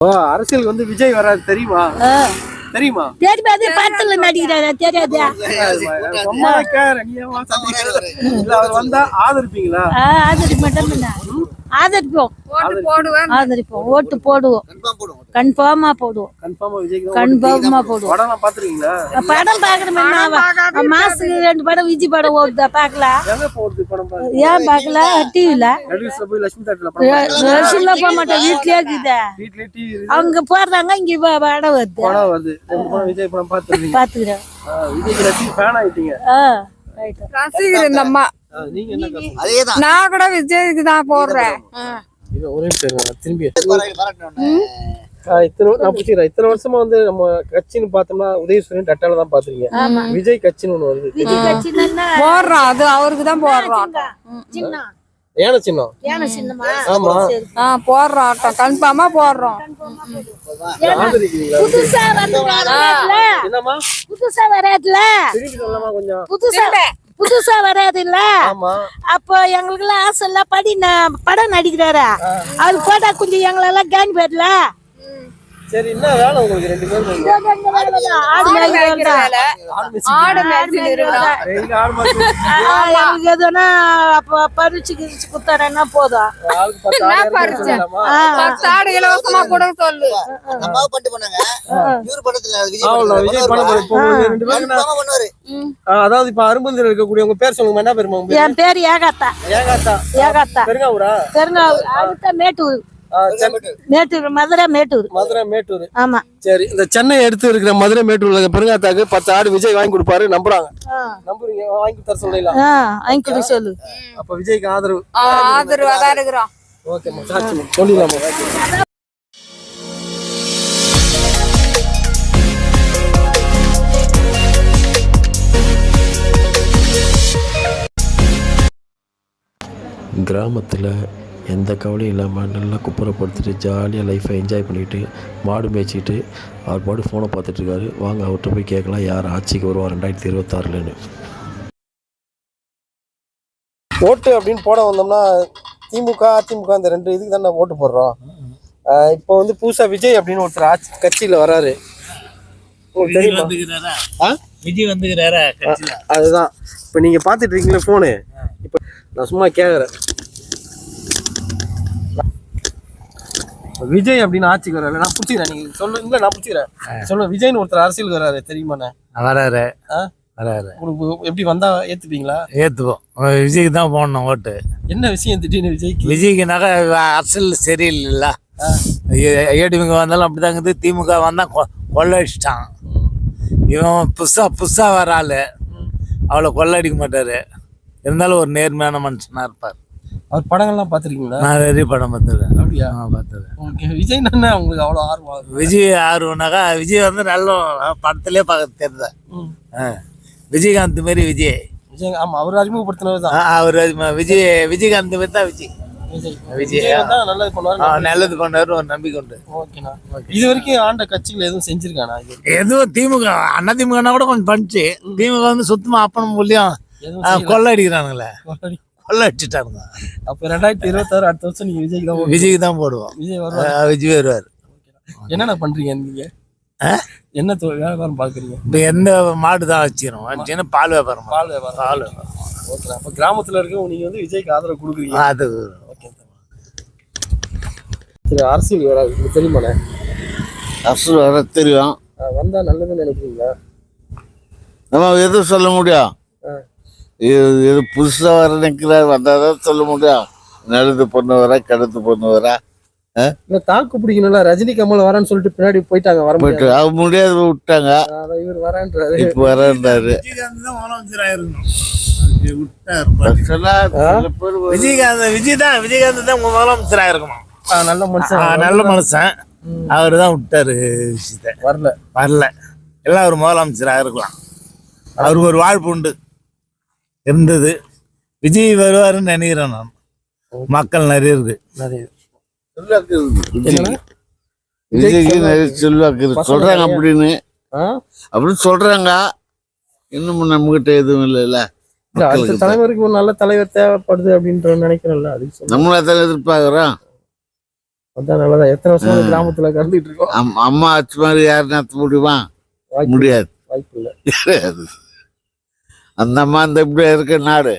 ஓ அரசியலுக்கு வந்து விஜய் வராது தெரியுமா? தெரியுமா? தெரியுமா அது படத்துல நடிக்கிறாரா தெரியாதா. சந்தேகிக்கிற? இல்ல அவர் வந்தா ஆதரிப்பீங்களா? ஆதரிக்க ஆதரிப்போம். ஆதரிப்போம். ஓட்டு போடுவோம். கன்ஃபார்மா போடுவோம். கன்ஃபார்மா போடுவோம். படம் என்ன மாசத்துக்கு ரெண்டு படம் விஜய் படம் ஓடுதா? பாருங்க ஏன் பாக்கல டிவில? நடுவில் போய் லட்சுமி தேட்டர்ல படம் வருஷம்ல போக மாட்டோம் வீட்லயே இருக்குதா. அவங்க போடுறாங்க இங்க ப- படம் வருது பாத்துக்கிறேன் ரசிகர் இந்த அம்மா. நான் கூட விஜய்க்கு தான் போடுறேன். இத்தனை வருஷமா வந்து நம்ம கட்சின்னு பார்த்தோம்னா உதயசூரியன் டட்டால தான் பாத்துருக்கீங்க விஜய் கட்சின்னு ஒண்ணு வருது. போடுறோம். அது அவருக்கு தான் போடுறோம் சின்ன. ஏன சின்னம்? ஏன சின்னமா? ஆமா. ஆ போடுறோம் ஆட்டம். கன்ஃபார்மா போடுறோம். புதுசா புதுசா வராதுல. புதுசா புதுசா வராது இல்ல அப்போ எங்களுக்கு எல்லாம் ஆசை இல்ல படி படம் நடிக்கிறாரா? அவர் போட்டா கொஞ்சம் எங்களெல்லாம் கேன் போயிடல சரி என்ன வேலை உங்களுக்கு ரெண்டு பேரும் ஆடு மேய்க்கிறதா. ஆடு மேய்ச்சி இருக்கணும் டெய்லி ஆடு மாடு ஆ, எங்களுக்கு எதுனா அப்ப பறிச்சு கிரிச்சு குத்தாரன்னா போதும். ஆடு இலவசமா கூட சொல்லு. நம்ம பண்ணிட்டு பண்ணாங்க இவரு விஜய் படம் அதாவது இப்ப அரும்பந்தில் இருக்கக்கூடிய உங்க பேர் சொல்லுங்க என்ன பேருமா உங்க பேர்? என் பேர் ஏகாத்தா. ஏகாத்தா. ஏகாத்தா. பெருங்காவூரா? பெருங்காவூர். அடுத்த மேட்டூர். மேட்டூர் மதுரை மேட்டூர். மதுரை மேட்டூர். ஆமா. சரி இந்த சென்னை எடுத்து இருக்கிற மதுரை மேட்டூர்ல பெருங்காத்தாக்கு பத்து ஆடு விஜய் வாங்கி கொடுப்பாரு நம்புறாங்க. நம்புறீங்க வாங்கி தர சொல்லலாம் வாங்கி கொடு சொல்லு. அப்ப விஜய்க்கு ஆதரவு. ஆதரவா தான் இருக்கிறோம். ஓகேம்மா சாட்சி சொல்லிடலாமா. கிராமத்தில் எந்த கவலையும் இல்லாமல் நல்லா குப்புறப்படுத்திட்டு ஜாலியாக லைஃப்பை என்ஜாய் பண்ணிட்டு மாடு மேய்ச்சிட்டு அவர் பாடு ஃபோனை பார்த்துட்ருக்காரு வாங்க அவர்கிட்ட போய் கேட்கலாம் யார் ஆட்சிக்கு வருவா ரெண்டாயிரத்தி இருபத்தாறுலன்னு. ஓட்டு அப்படின்னு போட வந்தோம்னா திமுக அதிமுக அந்த ரெண்டு இதுக்கு தானே ஓட்டு போடுறோம். இப்போ வந்து புதுசா விஜய் அப்படின்னு ஒருத்தர் ஆட்சி கட்சியில வராரு. அதுதான். இப்போ நீங்க பார்த்துட்டு இருக்கீங்களா ஃபோனு இப்போ நான் சும்மா கேட்குறேன் விஜய் அப்படின்னு ஆட்சிக்கு வராரு நான் பிடிச்சிக்கிறேன் நீங்க சொல்லு இல்லை நான் பிடிச்சிக்கிறேன் சொல்லுங்க விஜய்னு ஒருத்தர் அரசியலுக்கு வராரு தெரியுமாண்ணே? வராரு? வராரு உங்களுக்கு எப்படி வந்தா ஏத்துப்பீங்களா? ஏத்துப்போம். விஜய்க்கு தான் போடணும் ஓட்டு. என்ன விஷயம் திடீர்னு விஜய்க்கு? விஜய்க்குனாக்கா அரசியல் சரியில்லைல்ல. ஏடிஎம்க வந்தாலும் அப்படிதாங்குது திமுக வந்தா கொள்ளடிச்சிட்டான். இவன் புதுசா புதுசா வர ஆளு அவ்வளோ கொள்ளடிக்க மாட்டாரு. இருந்தாலும் ஒரு நேர்மையான மனுஷனா இருப்பார். அவர் படங்கள்லாம் பார்த்துருக்கீங்களா? நான் நிறைய படம் பார்த்துருக்கேன். அப்படியா? பார்த்துருக்கேன். உங்களுக்கு விஜய் என்ன உங்களுக்கு அவ்வளோ ஆர்வம்? விஜய் ஆர்வம்னாக்கா விஜய் வந்து நல்ல படத்திலே பார்க்க ம். விஜயகாந்த் மாரி விஜய். விஜய் ஆமா அவர் அறிமுகப்படுத்தினவர் தான். ஆ, அவர் விஜய் விஜயகாந்த் மாரி தான் விஜய். நல்லது பண்ணுவாரு ஆ, ஒரு நம்பிக்கை உண்டு. இது வரைக்கும் ஆண்ட கட்சிகள் எதுவும் செஞ்சிருக்கானா? எதுவும் திமுக அண்ணா திமுகனா கூட கொஞ்சம் பண்ணிச்சு திமுக வந்து சுத்தமா அப்பனும் மூலியம் ஆ. கொள்ளை அடிக்கிறானுங்களே. கொள்ளை அடிச்சுட்டானுங்க. அப்ப ரெண்டாயிரத்தி இருபத்தாறு அடுத்த வருஷம் நீங்க விஜய்க்கு தான். விஜய்க்கு தான் போடுவோம். விஜய் வருவாரு? விஜய் வருவார். என்னென்ன பண்றீங்க நீங்க? என்ன வியாபாரம் பாக்குறீங்க? இப்போ எந்த மாடு தான் வச்சுக்கிறோம். பால் வியாபாரம் பால் வியாபாரம். பால் வியாபாரம் ஓகே அப்ப கிராமத்துல இருக்கவங்க நீங்க வந்து விஜய்க்கு ஆதரவு கொடுக்குறீங்க. அது ஓகே. சரி அரசியல் வராது உங்களுக்கு தெரியுமாண்ணே அரசு வர தெரியும். ஆ, வந்தா நல்லதுன்னு நினைக்கிறீங்களா? நம்ம எதுவும் சொல்ல முடியும். இது இது புதுசாக வர நிற்கிறார் வந்தால் தான் சொல்ல முடியும். நல்லது பொண்ணு வரா கெடுத்து பொண்ணு வரா இல்ல தாக்கு பிடிக்கணும்ல ரஜினி கமல் வரேன்னு சொல்லிட்டு பின்னாடி போயிட்டாங்க வர போயிட்டு முடியாது. அவங்க முடியாது விட்டாங்க. இவர் வரேன்றாரு. இப்போ வரன்றாரு. விஜயகாந்த் விஜய் தான் விஜயகாந்த் தான் முதலமைச்சராக இருக்கணும் நல்ல மனுஷன். நல்ல மனுஷன். அவர் தான் விட்டாரு விஷயத்தை. வரல. வரல. எல்லாம் அவர் முதலமைச்சராக இருக்கலாம் அவருக்கு ஒரு வாழ்ப்பு உண்டு. இருந்தது. விஜய் வருவாருன்னு நினைக்கிறேன் நான். மக்கள் நிறைய. இருக்கு? விஜய்க்கு. நிறைய செல்வாக்கு இருக்கு சொல்றாங்க அப்படின்னு? அப்படின்னு சொல்றாங்க. இன்னும் நம்மகிட்ட எதுவும் இல்லைல்ல. இல்ல, அடுத்த தலைவருக்கு ஒரு நல்ல தலைவர் தேவைப்படுது அப்படின்ற நினைக்கிறேன்ல அதுக்கு. நம்மள தான் எதிர்பார்க்குறோம் அதான் நல்லதான் எத்தனை வருஷமா கிராமத்துல கறந்துட்டு இருக்கோம். அம்- அம்மா அச்சு மாதிரி யாரும் நடத்த முடியுமா முடியாது. வாய்ப்பு இல்லை. கிடையாது. அந்த அம்மா அந்த இப்படி இருக்க நாடு.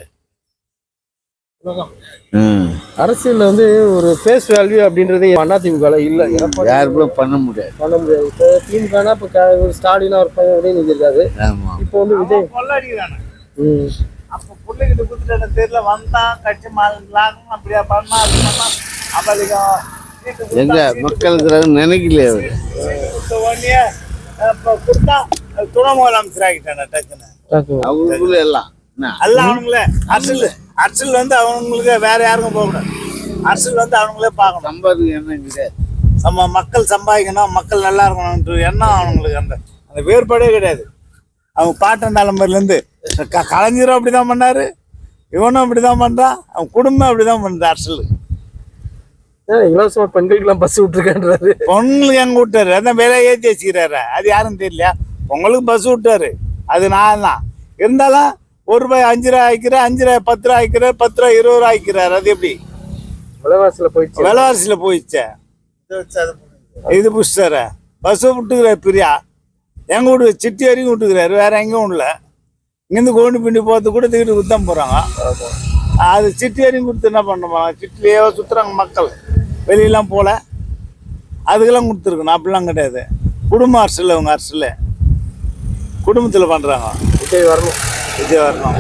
ம். அரசியல்ல வந்து ஒரு ஃபேஸ் வேல்யூ அப்படின்றது அண்ணா திமுக இல்ல. யாருமே பண்ண முடியாது. பண்ண முடியாது. இப்போ திமுகனா இப்போ ஒரு ஸ்டாலினா ஒரு பையன் இருக்காரு ஆமா. இப்போ வந்து விஜய். அப்போ பிள்ளைகிட்ட கொடுத்துட்டு தெரியல வந்தான் கட்சி மாறலாம் அப்படியா? பண்ணா கொடுத்தா, எங்க மக்களுக்கு நினைக்கலையே அவரு. கொடுத்த துணை முதலமைச்சர் ஆகிட்டானே டக்குன்னு. அவங்களுக்குள்ள எல்லாம்? எல்லாம் அவனுங்களே அரசியல் அரசியல் வந்து அவங்களுக்கு வேற யாருக்கும் போகக்கூடாது அரசியல் வந்து அவங்களே பார்க்கணும். சம்பாதிக்க என்ன கிடையாது நம்ம மக்கள் சம்பாதிக்கணும் மக்கள் நல்லா இருக்கணும்ன்ற எண்ணம் அவங்களுக்கு அந்த அந்த வேறுபாடே கிடையாது. அவங்க பாட்டன் தலைமுறையிலேருந்து க கலைஞரும் அப்படி தான் பண்ணாரு இவனும் அப்படி தான் பண்ணுறான் அவன் குடும்பம் அப்படி தான் பண்ணுது அரசியல் ஏன் இலவசமா பெண்களுக்கெல்லாம் பஸ் விட்டுருக்கேன்றாரு. பொங்கலுக்கு எங்க விட்டாரு? அதான் விலை ஏற்றி வச்சுக்கிறாரு அது யாரும் தெரியலையா? பொங்கலுக்கு பஸ் விட்டாரு. அது நான் தான். இருந்தாலும் ஒரு ரூபாய் அஞ்சு ரூபாய் ஆயிக்கிறார் அஞ்சு ரூபாய் பத்து ரூபாய் ஆயிக்கிறார் பத்து ரூபாய் இருபது ரூபாய் ஆயிக்கிறார். அது எப்படி? விலைவாசியில போயிடுச்சு. விலைவாசியில போயிடுச்சே. இது புஷ்டார பஸ் விட்டுக்கிறார் பிரியா. எங்க வீடு சிட்டி வரைக்கும் விட்டுக்கிறாரு வேற எங்கேயும் விடல. இங்கேருந்து கோண்டு பிண்டி போகிறது கூட தூக்கிட்டு குத்தம் போகிறாங்க அது சிட்டி வரைக்கும் கொடுத்து என்ன பண்ண போறாங்க சிட்டிலேயே சுற்றுறாங்க மக்கள். வெளியெல்லாம் போல. அதுக்கெல்லாம் கொடுத்துருக்கணும். அப்படிலாம் கிடையாது. குடும்ப அரசியல் அவங்க அரசியல். குடும்பத்தில் பண்ணுறாங்க விஜய் வரணும் விஜய் வரணும்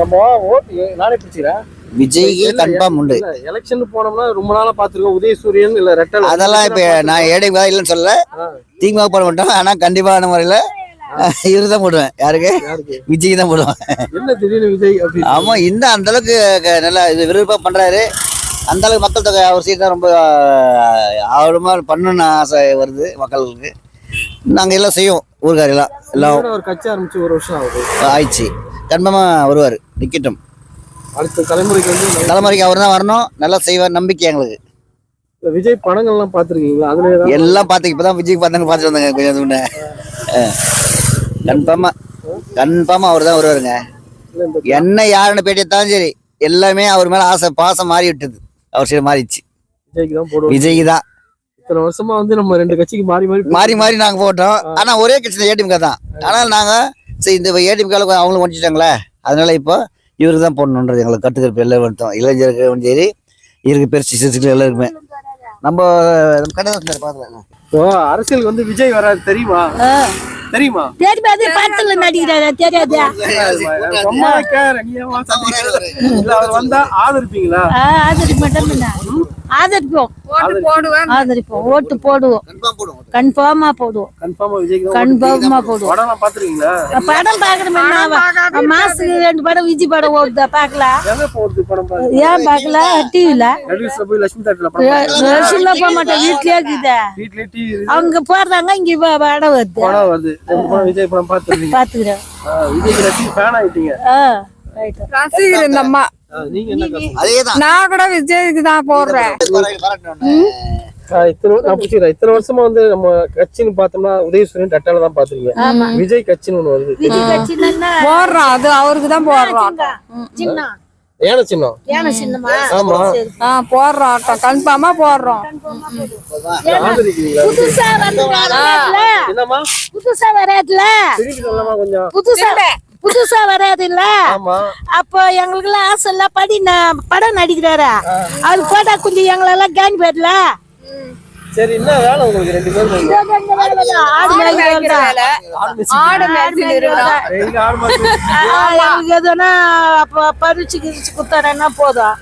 நம்ம ஓட்டு நானே பிடிச்சிக்கிறேன் விஜய்க்கு கன்ஃபார்ம் உண்டு எலெக்ஷன் போனோம்னா ரொம்ப நாளா பாத்துருக்கோம் உதயசூரியன் இல்ல ரெட்டல். அதெல்லாம் இப்ப நான் ஏழை இல்லைன்னு சொல்லல. திமுக போட மாட்டோம். ஆனா கண்டிப்பான முறையில இவரு தான் போடுவேன். யாருக்கு? யாருக்கு? விஜய் தான் போடுவேன். என்ன திடீர்னு விஜய் ஆமா இந்த அந்த அளவுக்கு க- நல்லா இது விருப்பம் பண்றாரு. அந்த அளவுக்கு மக்கள் தொகை அவர் சீட் தான் ரொம்ப ஆர்வமா பண்ணணும்னு ஆசை வருது மக்களுக்கு. நாங்க எல்லாம் செய்வோம் ஊருக்காரெல்லாம் எல்லாம். ஒரு கட்சி ஆரம்பிச்சு ஒரு வருஷம் ஆகுது. ஆயிடுச்சு. கன்ஃபார்மா வருவார் நிக்கட்டும். அடுத்த தலைமுறைக்கு வந்து தலைமுறைக்கு அவர் தான் வரணும் நல்லா செய்வார் நம்பிக்கை எங்களுக்கு. விஜய் படங்கள்லாம் பாத்திருக்கீங்களா அதுல எல்லாம் பார்த்து இப்பதான் விஜய் பார்த்தாங்க பார்த்துட்டு வந்தாங்க கொஞ்சம் முன்ன. கன்ஃபார்மா கன்ஃபார்மா அவர் தான் வருவாருங்க. என்ன யாருன்னு பேட்டி எடுத்தாலும் சரி எல்லாமே அவர் மேல ஆசை பாசம் மாறி விட்டது அவர் சரி மாறிடுச்சு. விஜய்க்கு தான் விஜய்க்கு தான். இத்தனை வருஷமா வந்து நம்ம ரெண்டு கட்சிக்கு மாறி மாறி மாறி மாறி நாங்க போட்டோம். ஆனா ஒரே கட்சி ஏடிஎம்கே தான். ஆனால் நாங்க சரி இந்த ஏடிஎம்கேல அவங்களும் ஒழிச்சிட்டாங்களே அதனால இப்போ இவருக்கு தான் போடணுன்றது எங்களுக்கு கட்டுக்கருப்பு எல்லாம் எடுத்தோம் இளைஞருக்கு சரி இவருக்கு பெருசு சிறுசுக்கு எல்லாருக்குமே. நம்ம நம்ம கடை பார்க்கலாம் இப்போ அரசியலுக்கு வந்து விஜய் வராது தெரியுமா? தெரியுமா? படத்துல நடிக்கிறாரா. தெரியாது? இல்ல அவர் வந்தா ஆதரிப்பீங்களா? ஆதரிக்க ஆதரிப்போம். ஓட்டு ஆதரிப்போம். ஓட்டு போடுவோம். கன்ஃபார்ம் போடுவோம். கன்ஃபார்மா கன்ஃபார்மா போடுவோம். படம்லாம் பாத்துருக்கீங்களா படம் பாக்குறோம் என்ன மாசத்துக்கு ரெண்டு படம் விஜய் படம் ஓடுதா படம் பாருங்க ஏன் பாக்கல டிவில நடுவில் போய் லட்சுமி தேட்டர்ல படம் ரசில போக மாட்டோம் வீட்லயே இருக்குது. அவங்க போடுறாங்க இங்க ப- படம் வருது. படம் வருது. படம் விஜய் படம் பாத்துக்கிறேன் ஃபேன் ஆயிட்டீங்க. ரசிகர் இந்த அம்மா. நான் கூட விஜய்க்கு தான் போடுறேன். ஆ, இத்தனை வருஷமா வந்து நம்ம கட்சின்னு பார்த்தோம்னா உதயசூரியன் டட்டால தான் பாத்துருக்கீங்க விஜய் கட்சின்னு ஒண்ணு போடுறோம். அது அவருக்கு தான் போடுறோம். ஏன சின்னம். ஏன சின்னமா? ஆமா. ஆ போடுறோம் கன்ஃபார்மா போடுறோம். வராதுல. புதுசா புதுசா வராதுல்ல அப்போ எங்களுக்கு எல்லாம் ஆசை இல்ல படி படம் நடிக்கிறாரா? அவர் போட்டா கொஞ்சம் எங்களெல்லாம் கேன் போயிடல சரி என்ன வேலை உங்களுக்கு ரெண்டு பேரும் ஆடு மேய்க்கிற வேலை. ஆடு மாடு எதுனா பறிச்சு கிரிச்சு குத்தாரன்னா போதும்?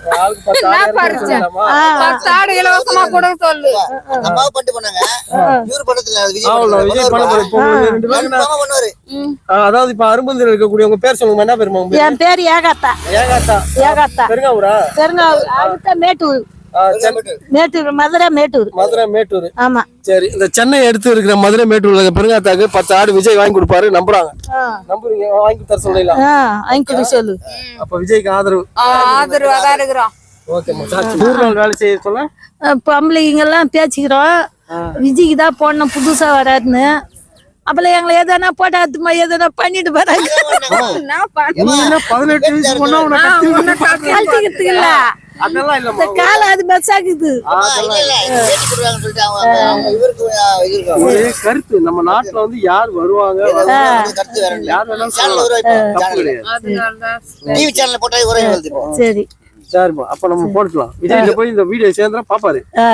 வச்சிடலாமா? ஆ, பத்து ஆடு இலவசமா கொடுக்க சொல்லு. அம்மா பண்ணிட்டு போனாங்க இவரு படத்துல விஜய் பண்ணுவாரு. அதாவது இப்ப அரும்பந்தில் இருக்கக்கூடிய உங்க பேர் சொல்லுங்க என்ன பேருமா என் பேர் ஏகாத்தா. ஏகாத்தா. ஏகாத்தா. பெருங்காவூரா? தெரிஞ்ச அடுத்த மேட்டூர். மேட்டூர். மதுரை மேட்டூர். மதுரை மேட்டூர். ஆமா. சரி இந்த சென்னை எடுத்து இருக்கிற மதுரை மேட்டூர்ல பெருங்காத்தாக்கு பத்து ஆடு விஜய் வாங்கி கொடுப்பாரு நம்புறாங்க. வாங்கி தர சொல்லலாம் ஆ ஐங்குடி சொல்லு. அப்ப விஜய்க்கு ஆதரவு. ஆதரவா தான் இருக்கிறோம். பொம்பளைங்கெல்லாம் பேசிக்கிறோம். விஜய்க்கு தான் போடணும் புதுசா வராதுன்னு அப்பல எங்களை எதனா போட்டாத்துமா எதனா பண்ணிட்டு போறாங்க. பதினெட்டு வயசு பொண்ணா கழட்டிக்கிறதுக்கு இல்ல. அதெல்லாம் இல்லம்மா. காலம் அது மெச்சாக்குது. இல்ல, இல்ல, கருத்து நம்ம நாட்டுல வந்து யார் வருவாங்க வந்து கருத்து வேற இல்லை. யார் வேணாலும் சேனல் சொல்லலாம். வருவா இப்போ, தப்பு சேனல். கிடையாது. டிவி சேனல்ல போட்டாலே ஒரே வருது இப்போ சரி. சரிம்மா அப்ப நம்ம போட்டுக்கலாம். விஜய் போய் இந்த வீடியோ சேர்ந்தா பாப்பாரு. ஆ.